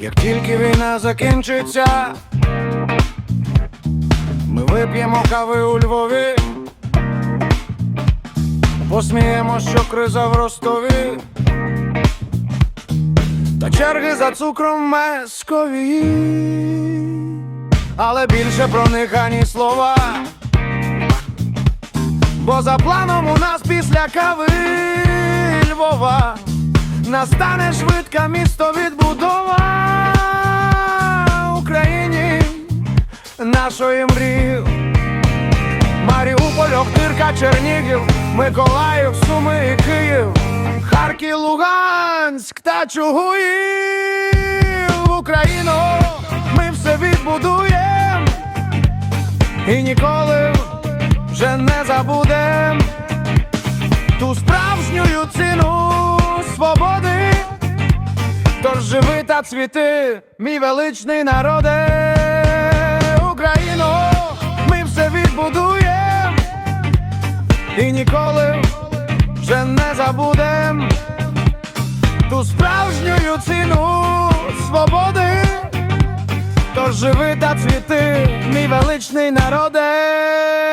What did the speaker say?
Як тільки війна закінчиться, ми вип'ємо кави у Львові, посміємо, що криза в Ростові, черги за цукром Мескові, але більше про них ані слова. Бо за планом у нас після кави Львова настане швидка місто відбудова Україні нашої мрії. Маріуполь, Охтирка, Чернігів, Миколаїв, Суми і Київ, Харків, Луганськ та Чугуїв. Україну ми все відбудуємо і ніколи вже не забудем ту справжню ціну свободи. Тож живи та цвіти, мій величний народе, Україно, ми все відбудуєм. І ніколи вже не забудем ту справжню ціну свободи. Тож живи та цвіти, мій величний народе.